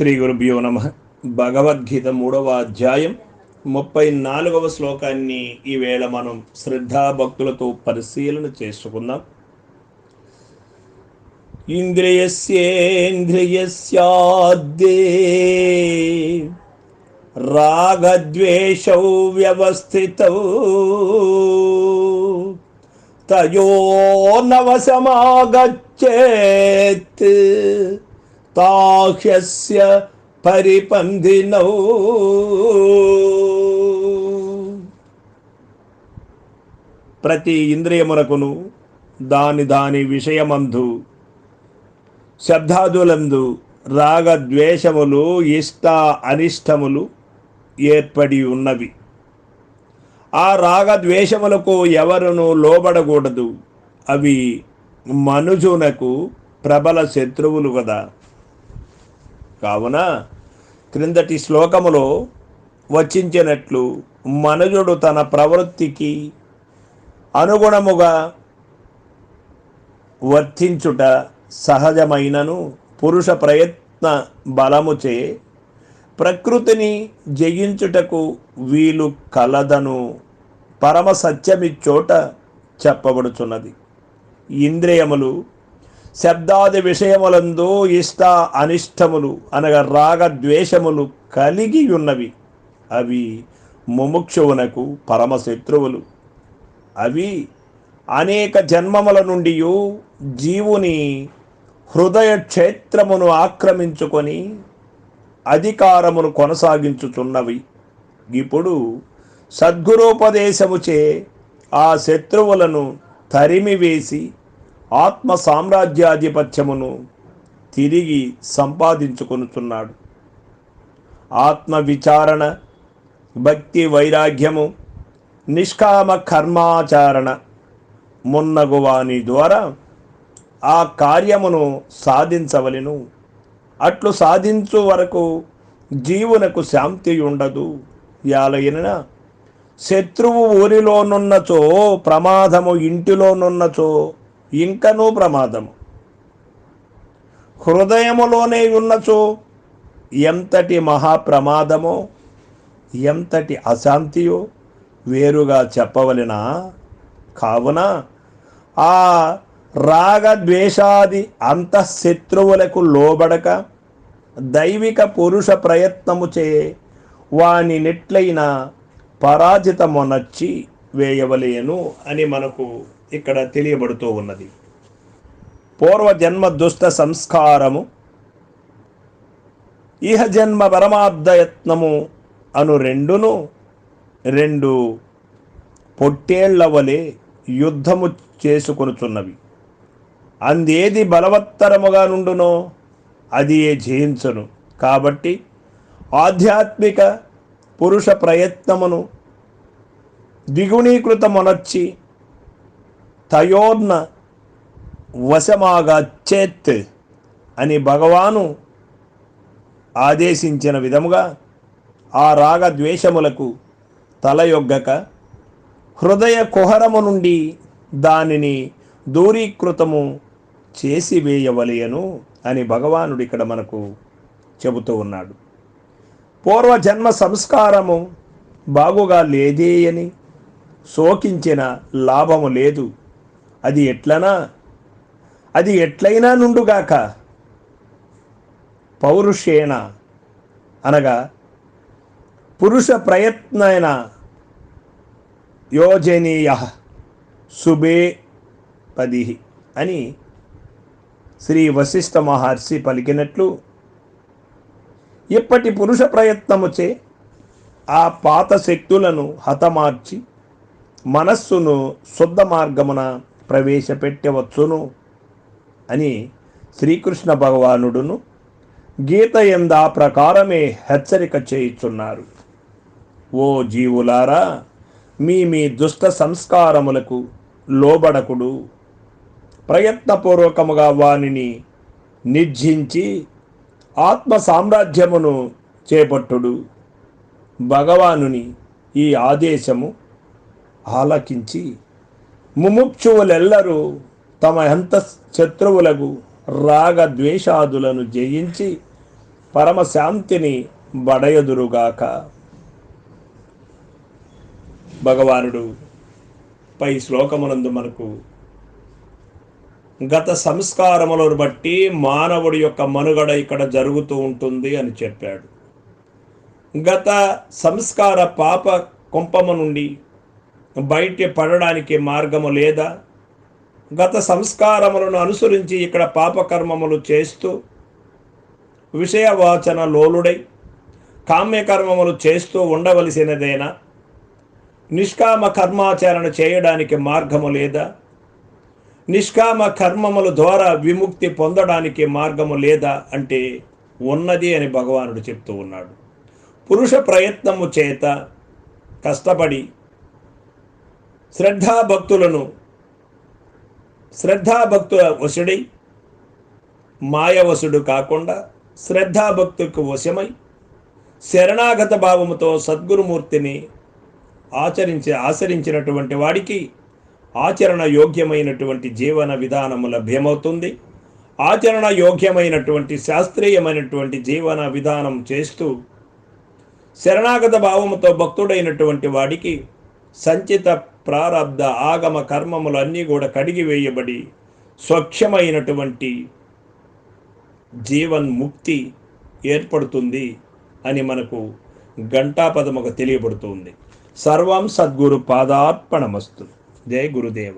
శ్రీ గురుభ్యో నమ. భగవద్గీత మూడవ అధ్యాయం ముప్పై నాలుగవ శ్లోకాన్ని ఈవేళ మనం శ్రద్ధాభక్తులతో పరిశీలన చేసుకుందాం. ఇంద్రియస్యేంద్రియస్యాద్దే రాగద్వేషౌ వ్యవస్థితౌ తయోనవసమాగచ్చేత్ తాహ్యస్య పరిపందినౌ. ప్రతి ఇంద్రియమునకును దాని దాని విషయమందు శబ్దాదులందు రాగద్వేషములు ఇష్ట అనిష్టములు ఏర్పడి ఉన్నవి. ఆ రాగద్వేషములకు ఎవరును లోబడకూడదు. అవి మనుజునకు ప్రబల శత్రువులు కదా కావున క్రిందటి శ్లోకములో వచించినట్లు మనుజుడు తన ప్రవృత్తికి అనుగుణముగా వర్తించుట సహజమైనను పురుష ప్రయత్న బలముచే ప్రకృతిని జయించుటకు వీలు కలదను పరమ సత్యమిచ్చోట చెప్పబడుచున్నది. ఇంద్రియములు శబ్దాది విషయములందు ఇష్ట అనిష్టములు అనగా రాగ ద్వేషములు కలిగి ఉన్నవి. అవి ముముక్షువునకు పరమ శత్రువులు అవి అనేక జన్మముల నుండి జీవుని హృదయ క్షేత్రమును ఆక్రమించుకొని అధికారమును కొనసాగించుచున్నవి. ఇప్పుడు సద్గురోపదేశముచే ఆ శత్రువులను తరిమివేసి ఆత్మ సామ్రాజ్యాధిపత్యమును తిరిగి సంపాదించుకొనుచున్నాడు. ఆత్మ విచారణ భక్తి వైరాగ్యము నిష్కామ కర్మాచారణ మున్నగువాని ద్వారా ఆ కార్యమును సాధించవలెను. అట్లు సాధించు వరకు జీవునకు శాంతి ఉండదు. యాలైన శత్రువు ఊరిలోనున్నచో ప్రమాదము ఇంటిలోనున్నచో ఇంకనూ ప్రమాదము. హృదయములోనే ఉన్నచో ఎంతటి మహాప్రమాదమో ఎంతటి అశాంతియో వేరుగా చెప్పవలెనా? కావున ఆ రాగద్వేషాది అంతఃశత్రువులకు లోబడక దైవిక పురుష ప్రయత్నముచే వాని నెట్లైన పరాజితమొనచ్చి వేయవలేను అని మనకు ఇక్కడ తెలియబడుతూ ఉన్నది. పూర్వజన్మ దుష్ట సంస్కారము ఇహ జన్మ పరమార్థయత్నము అను రెండును రెండు పొట్టేళ్ళ వలె యుద్ధము చేసుకొనుచున్నవి. అందేది బలవత్తరముగా నుండునో అది ఏ జయించును. కాబట్టి ఆధ్యాత్మిక పురుష ప్రయత్నమును ద్విగుణీకృతమునర్చి తయోర్న వశమాగచ్చేత్ అని భగవాను ఆదేశించిన విధముగా ఆ రాగ ద్వేషములకు తలయొగ్గక హృదయ కుహరము నుండి దానిని దూరీకృతము చేసి వేయవలయను అని భగవానుడు ఇక్కడ మనకు చెబుతూ ఉన్నాడు. పూర్వజన్మ సంస్కారము బాగుగా లేదే అని శోకించిన లాభము లేదు. అది ఎట్లనా? అది ఎట్లయినా నుండుగాక. పౌరుషేణ అనగా పురుష ప్రయత్నైన యోజనీయ శుభే పది అని శ్రీ వశిష్ఠ మహర్షి పలికినట్లు ఇప్పటి పురుష ప్రయత్నముచే ఆ పాత శక్తులను హతమార్చి మనస్సును శుద్ధ మార్గమున ప్రవేశపెట్టవచ్చును అని శ్రీకృష్ణ భగవానుడును గీత ఎంద ఆ ప్రకారమే హెచ్చరిక చేయుచున్నారు. ఓ జీవులారా మీ మీ దుష్ట సంస్కారములకు లోబడకుడు. ప్రయత్నపూర్వకముగా వానిని నిర్జించి ఆత్మ సామ్రాజ్యమును చేపట్టుడు. భగవానుని ఈ ఆదేశము ఆలకించి ముముక్షువులెల్లరూ తమ ఎంత శత్రువులకు రాగ ద్వేషాదులను జయించి పరమశాంతిని బడయదురుగాక. భగవానుడు పై శ్లోకమునందు మనకు గత సంస్కారములను బట్టి మానవుడి యొక్క మనుగడ ఇక్కడ జరుగుతూ ఉంటుంది అని చెప్పాడు. గత సంస్కార పాప కుంపము నుండి బయట పడడానికి మార్గము లేదా గత సంస్కారములను అనుసరించి ఇక్కడ పాపకర్మములు చేస్తూ విషయవాచన లోలుడై కామ్యకర్మములు చేస్తూ ఉండవలసినదేనా? నిష్కామ కర్మాచరణ చేయడానికి మార్గము లేదా? నిష్కామ కర్మముల ద్వారా విముక్తి పొందడానికి మార్గము లేదా అంటే ఉన్నది అని భగవానుడు చెప్తూ ఉన్నాడు. పురుష ప్రయత్నము చేత కష్టపడి శ్రద్ధాభక్తులను శ్రద్ధాభక్తుల వశుడై మాయవశుడు కాకుండా శ్రద్ధాభక్తులకు వశమై శరణాగత భావముతో సద్గురుమూర్తిని ఆచరించి ఆచరించినటువంటి వాడికి ఆచరణ యోగ్యమైనటువంటి జీవన విధానము లభ్యమవుతుంది. ఆచరణ యోగ్యమైనటువంటి శాస్త్రీయమైనటువంటి జీవన విధానం చేస్తూ శరణాగత భావముతో భక్తుడైనటువంటి వాడికి సంచిత ప్రారబ్ధ ఆగమ కర్మములు అన్నీ కూడా కడిగి వేయబడి స్వచ్ఛమైనటువంటి జీవన్ ముక్తి ఏర్పడుతుంది అని మనకు ఘంటాపదముగా తెలియబడుతుంది. సర్వం సద్గురు పాదార్పణమస్తు. జయ గురుదేవ.